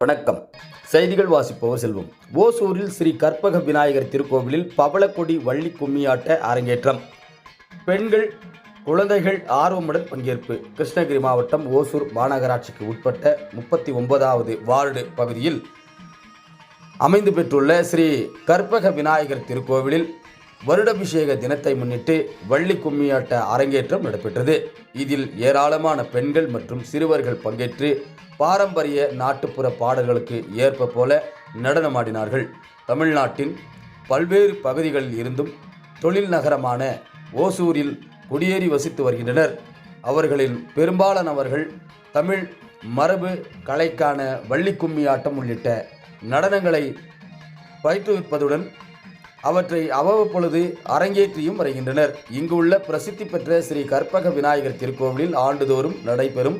வணக்கம். செய்திகள் வாசிப்பவர் செல்வம். ஓசூரில் ஸ்ரீ கற்பக விநாயகர் திருக்கோவிலில் பவளக்கொடி வள்ளி கும்மியாட்ட அரங்கேற்றம். பெண்கள் குழந்தைகள் ஆர்வமுடன் பங்கேற்பு. கிருஷ்ணகிரி மாவட்டம் ஓசூர் மாநகராட்சிக்கு உட்பட்ட முப்பத்தி ஒன்பதாவது வார்டு பகுதியில் அமைந்து பெற்றுள்ள ஸ்ரீ கற்பக விநாயகர் திருக்கோவிலில் வருடாபிஷேக தினத்தை முன்னிட்டு வள்ளி கும்மியாட்ட அரங்கேற்றம் நடைபெற்றது. இதில் ஏராளமான பெண்கள் மற்றும் சிறுவர்கள் பங்கேற்று பாரம்பரிய நாட்டுப்புற பாடல்களுக்கு ஏற்ப போல நடனமாடினார்கள். தமிழ்நாட்டின் பல்வேறு பகுதிகளில் இருந்தும் தொழில் நகரமான ஓசூரில் குடியேறி வசித்து வருகின்றனர். அவர்களில் பெரும்பாலானவர்கள் தமிழ் மரபு கலைக்கான வள்ளி கும்மி ஆட்டம் உள்ளிட்ட நடனங்களை பயிற்றுவிப்பதுடன் அவற்றை அவ்வப்பொழுது அரங்கேற்றியும் வருகின்றனர். இங்கு உள்ள பிரசித்தி பெற்ற ஸ்ரீ கற்பக விநாயகர் திருக்கோவிலில் ஆண்டுதோறும் நடைபெறும்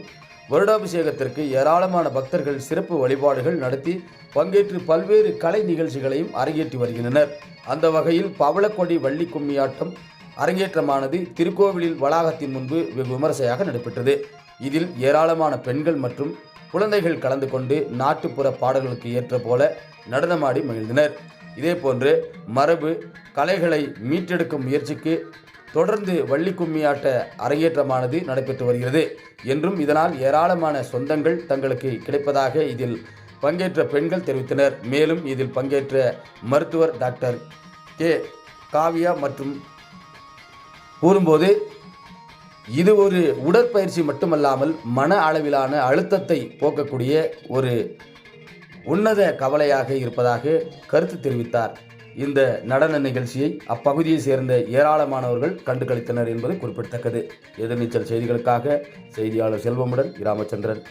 வருடாபிஷேகத்திற்கு ஏராளமான பக்தர்கள் சிறப்பு வழிபாடுகள் நடத்தி பங்கேற்று பல்வேறு கலை நிகழ்ச்சிகளையும் அரங்கேற்றி வருகின்றனர். அந்த வகையில் பவளக்கொடி வள்ளி கும்மியாட்டம் அரங்கேற்றமானது திருக்கோவிலில் வளாகத்தின் முன்பு வெகு விமர்சையாக நடைபெற்றது. இதில் ஏராளமான பெண்கள் மற்றும் குழந்தைகள் கலந்து கொண்டு நாட்டுப்புற பாடல்களுக்கு ஏற்ற போல நடனமாடி மகிழ்ந்தனர். இதேபோன்று மரபு கலைகளை மீட்டெடுக்கும் முயற்சிக்கு தொடர்ந்து வள்ளிக்கும்மியாட்ட அரங்கேற்றமானது நடைபெற்று வருகிறது என்றும் இதனால் ஏராளமான சொந்தங்கள் தங்களுக்கு கிடைப்பதாக இதில் பங்கேற்ற பெண்கள் தெரிவித்தனர். மேலும் இதில் பங்கேற்ற மருத்துவர் டாக்டர் கே. காவியா மற்றும் கூறும்போது இது ஒரு உடற்பயிற்சி மட்டுமல்லாமல் மன அளவிலான அழுத்தத்தை போக்கக்கூடிய ஒரு உன்னத கவலையாக இருப்பதாக கருத்து தெரிவித்தார். இந்த நடன நிகழ்ச்சியை அப்பகுதியை சேர்ந்த ஏராளமானவர்கள் கண்டுகளித்தனர் என்பது குறிப்பிடத்தக்கது. எதிர்நீச்சல் செய்திகளுக்காக செய்தியாளர் செல்வமுடன் ராமச்சந்திரன்